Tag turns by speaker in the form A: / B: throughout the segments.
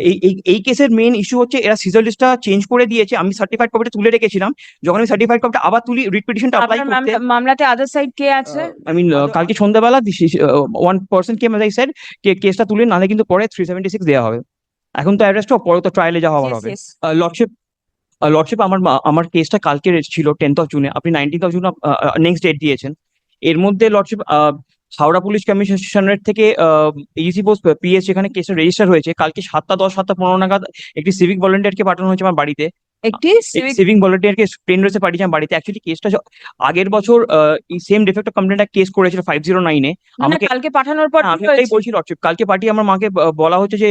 A: এই এই এই কেসের মেইন ইস্যু হচ্ছে এরা সিজার লিস্টটা চেঞ্জ করে দিয়েছে। আমি সার্টিফাইড কপিটা তুলে রেখেছিলাম। যখন আমি সার্টিফাইড কপিটা আবার তুলি রিট পিটিশনটা অ্যাপ্লাই করতে।
B: মামলা- মামলাতে আদার সাইড কে আছে?
A: আই মিন কালকে সন্ধ্যাবেলা one person came I said কেসটা তুলে নালে কিন্তু পরে থ্রি সেভেন্টি সিক্স দেওয়া হবে। এখন তো অ্যারেস্ট পরে তো ট্রায়ালে যাওয়া হবে. লর্ডশিপ লর্ডশিপ আমার আমার কেসটা কালকে ছিল টেন্থ অফ জুনে আপনি nineteenth of June next date দিয়েছেন। এর মধ্যে লর্ডশিপ হাওড়া পুলিশ কমিশনারেট থেকে ইসি পোস্ট পিএস এখানে কেসটা রেজিস্টার হয়েছে। কালকে সাতটা, দশ, সাতটা, পনেরো নাগাদ একটি সিভিক ভলেন্টিয়ারকে পাঠানো হয়েছে আমার বাড়িতে।
B: একটি
A: সিভিক ভলেন্টিয়ারকে প্লেন রেসে পাঠিয়েছে আমার বাড়িতে। অ্যাকচুয়ালি কেসটা আগের বছর সেম ডিফেক্ট কমপ্লেন্ট কেস করেছিল ফাইভ জিরো নাইনে আমাকে
B: কালকে পাঠানোর পর
A: আমি ওটাই বলছি লর্ডশিপ কালকে পাঠিয়ে আমার মাকে বলা হচ্ছে যে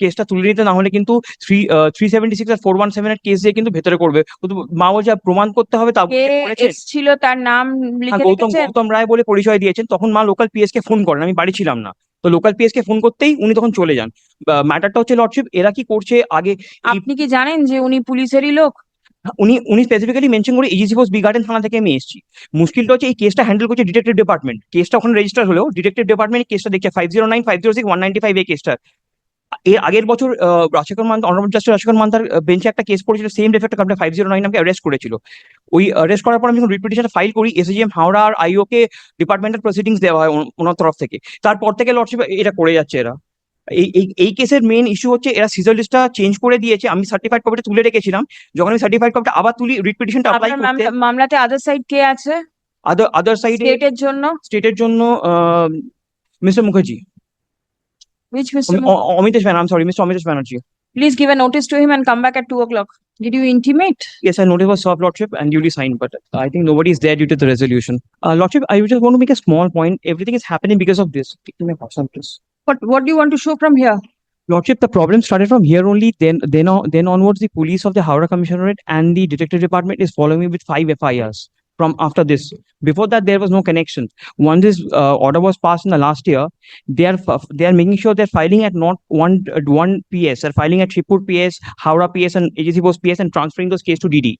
A: কেসটা তুলে নিতে না হলে কিন্তু থ্রি থ্রি সেভেন্টি সিক্স আর ফোর ওয়ান সেভেন এর কেস দিয়ে কিন্তু ভেতরে করবে। কিন্তু মা বলছে প্রমাণ করতে হবে তা করেছে?
B: তার নাম
A: হ্যাঁ, গৌতম গৌতম রায় বলে পরিচয় দিয়েছেন তখন মা লোকাল পিএস কে ফোন করেন। আমি বাড়ি ছিলাম না। তো লোকাল পিএস কে ফোন করতেই উনি তখন চলে যান। ম্যাটারটা হচ্ছে লর্ডশিপ এরা কি করছে আগে?
B: আপনি কি জানেন যে উনি পুলিশেরই লোক?
A: উনি উনি স্পেসিফিক্যালি মেনশন করে ইজি পোস্ট বি গার্ডেন থানা থেকে আমি এসেছি। মুশকিলটা হচ্ছে এই কেসটা হ্যান্ডেল করছে ডিটেকটিভ ডিপার্টমেন্ট কেসটা ওখানে রেজিস্টার হলেও ডিটেকটিভ ডিপার্টমেন্ট কেসটা দেখছে। Five zero nine five zero six one ninety five এই কেসটা এর আগের বছর রাজশেখর মান অনারেবল জাস্টিস রাজশেখর মান্তার বেঞ্চে একটা কেস পড়েছিল same defect complain five zero nine আমাকে অ্যারেস্ট করেছিল। ওই অ্যারেস্ট করার পর আমি যখন রিপিটিশন ফাইল করি এসএজিএম হাওড়া আর আইও কে ডিপার্টমেন্টাল প্রসিডিংস দেওয়া হয় ওনার তরফ থেকে। তারপর থেকে লর্ডশিপ এটা করে যাচ্ছে এরা। এই এই এই কেসের মেইন ইস্যু হচ্ছে এরা সিজার লিস্টটা চেঞ্জ করে দিয়েছে। আমি সার্টিফাইড কপিটা তুলে রেখেছিলাম। যখন আমি সার্টিফাইড কপিটা আবার তুলি রিট পিটিশনটা অ্যাপ্লাই করতে
B: মামলা- মামলাতে আদার সাইড কে আছে?
A: আদার আদার সাইডে
B: স্টেটের জন্য?
A: স্টেটের জন্য mister Mukherjee.
B: Which Mr.
A: Om- Ma- O- Omitesh Banerjee, I'm sorry, Mr. Omitesh Banerjee.
B: Please give a notice to him and come back at two o'clock. Did you intimate?
A: Yes, I noticed was served, Lordship, and duly signed, but I think nobody is there due to the resolution. Uh, Lordship, I just want to make a small point. Everything is happening because of this. Give me please.
B: What, what do you want to show from here?
A: Lordship, the problem started from here only. Then, then, on, then onwards, the police of the Howrah Commissionerate and the Detective Department is following me with five FIRs from after this. Before that, there was no connection. Once this uh, order was passed in the last year, they are they are making sure they're filing at not one uh, one PS. They're filing at Shipur PS, Howrah PS, and AGC Post PS, and transferring those case to DD.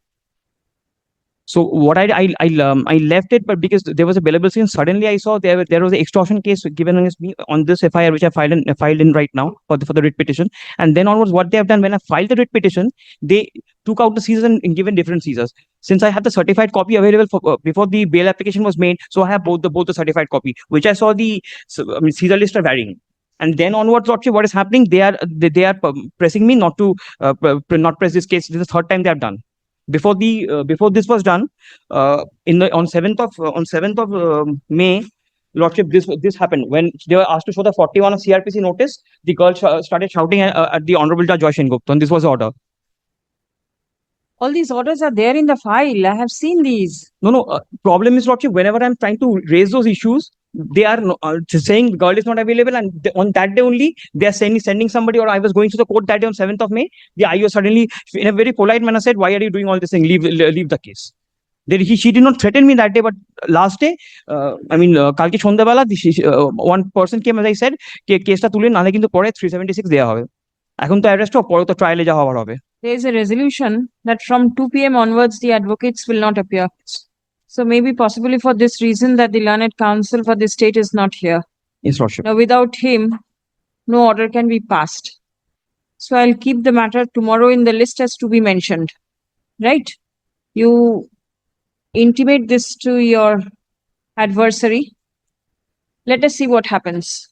A: So what I I I, um, I left it, but because there was a billable scene, suddenly I saw there there was an extortion case given against me on this FIR, which I filed in filed in right now for the for the writ petition. And then onwards, what they have done when I filed the writ petition, they took out the Caesars and, given different Caesars. Since I had the certified copy available for, uh, before the bail application was made, so I have both the both the certified copy, which I saw the so, I mean, Caesar list are varying. And then onwards, actually, what is happening? They are they, they are um, pressing me not to uh, not press this case. This is the third time they have done. Before the uh, before this was done, uh, in the on seventh of uh, on seventh of um May, Lordship, this this happened when they were asked to show the 41 of CRPC notice. The girl sh- started shouting at, uh, at the Honorable Judge Joy Gupta, and this was the order.
B: All these orders are there in the file. I have seen these.
A: No, no. Uh, problem is, Lordship, whenever I'm trying to raise those issues, they are no- uh, just saying the girl is not available, and th- on that day only, they are sending sending somebody. Or I was going to the court that day on 7th of May. The IO suddenly, in a very polite manner, said, "Why are you doing all this thing? Leave leave the case." Then he she did not threaten me that day, but last day, uh, I mean, uh, কালকে সন্ধ্যাবেলা one person came, as I said, কেসটা তুলে নালে কিন্তু পরে 376 দেওয়া হবে এখন তো অ্যারেস্ট পরে তো ট্রায়ালে যাওয়া আবার হবে
B: There is a resolution that from two PM onwards, the advocates will not appear. So maybe possibly for this reason that the learned counsel for the state is not here.
A: Yes, Lordship.
B: Now, without him, no order can be passed. So I'll keep the matter tomorrow in the list as to be mentioned. Right? You intimate this to your adversary. Let us see what happens.